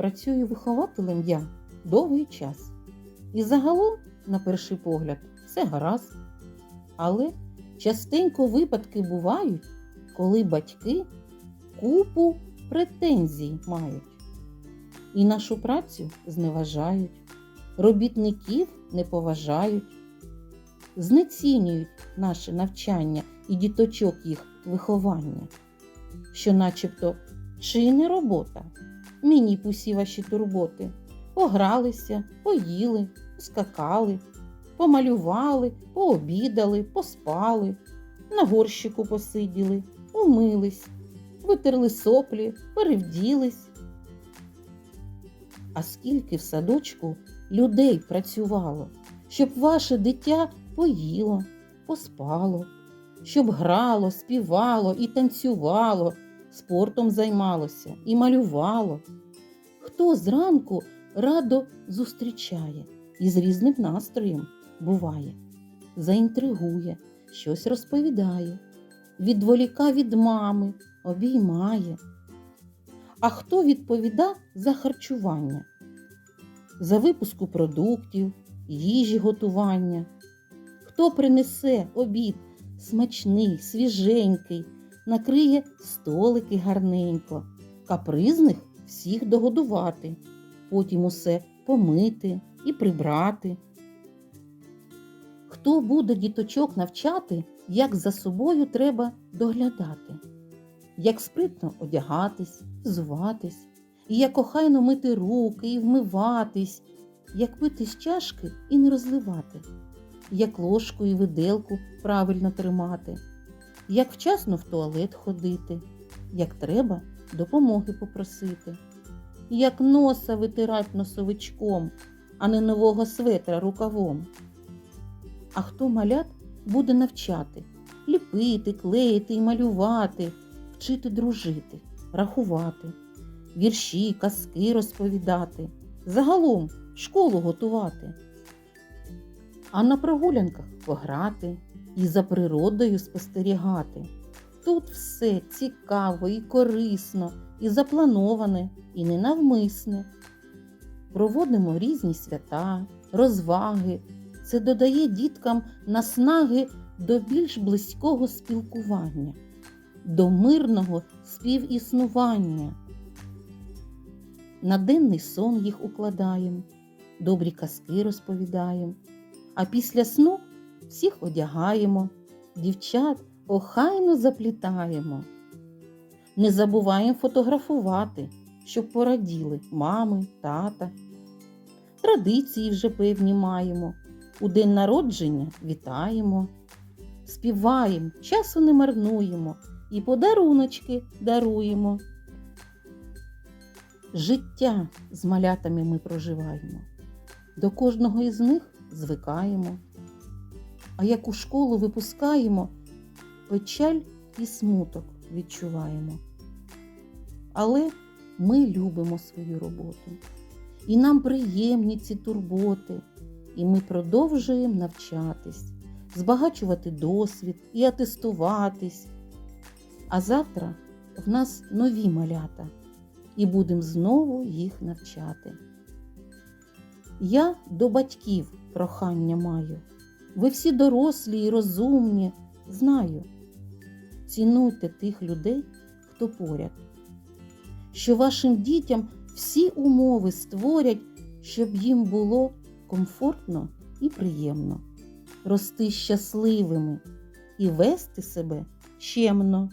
працюю вихователем я довгий час. І загалом, на перший погляд, все гаразд. Але частенько випадки бувають, коли батьки купу претензій мають. І нашу працю зневажають, робітників не поважають, знецінюють наше навчання і діточок їх виховання, що начебто чи не робота, мені пусі ваші турботи, погралися, поїли, скакали, помалювали, пообідали, поспали, на горщику посиділи, умились, витерли соплі, перевділись. А скільки в садочку людей працювало, щоб ваше дитя поїло, поспало, щоб грало, співало і танцювало, спортом займалося і малювало. Хто зранку радо зустрічає і з різним настроєм буває, заінтригує, щось розповідає, відволіка від мами, обіймає. А хто відповіда за харчування, за випуску продуктів, їжі готування? Хто принесе обід смачний, свіженький, накриє столики гарненько, капризних всіх догодувати, потім усе помити і прибрати? Хто буде діточок навчати, як за собою треба доглядати? як спритно одягатись, взуватись, і як охайно мити руки і вмиватись, як пити з чашки і не розливати, як ложку і виделку правильно тримати, як вчасно в туалет ходити, як треба допомоги попросити, як носа витирать носовичком, а не нового светра рукавом. А хто малят буде навчати, ліпити, клеїти і малювати вчити дружити, рахувати, вірші, казки розповідати, загалом школу готувати, а на прогулянках пограти і за природою спостерігати. Тут все цікаво і корисно, і заплановане, і ненавмисне. Проводимо різні свята, розваги. Це додає діткам наснаги до більш близького спілкування до мирного співіснування. На денний сон їх укладаємо, добрі казки розповідаємо, а після сну всіх одягаємо, дівчат охайно заплітаємо. Не забуваємо фотографувати, щоб пораділи мами, тата. Традиції вже певні маємо. У день народження вітаємо, співаємо, часу не марнуємо і подаруночки даруємо. Життя з малятами ми проживаємо, до кожного із них звикаємо, а як у школу випускаємо, печаль і смуток відчуваємо. Але ми любимо свою роботу, і нам приємні ці турботи, і ми продовжуємо навчатись, збагачувати досвід і атестуватись. А завтра в нас нові малята, і будемо знову їх навчати. Я до батьків прохання маю. Ви всі дорослі і розумні, знаю. Цінуйте тих людей, хто поряд, що вашим дітям всі умови створять, щоб їм було комфортно і приємно, рости щасливими і вести себе чемно.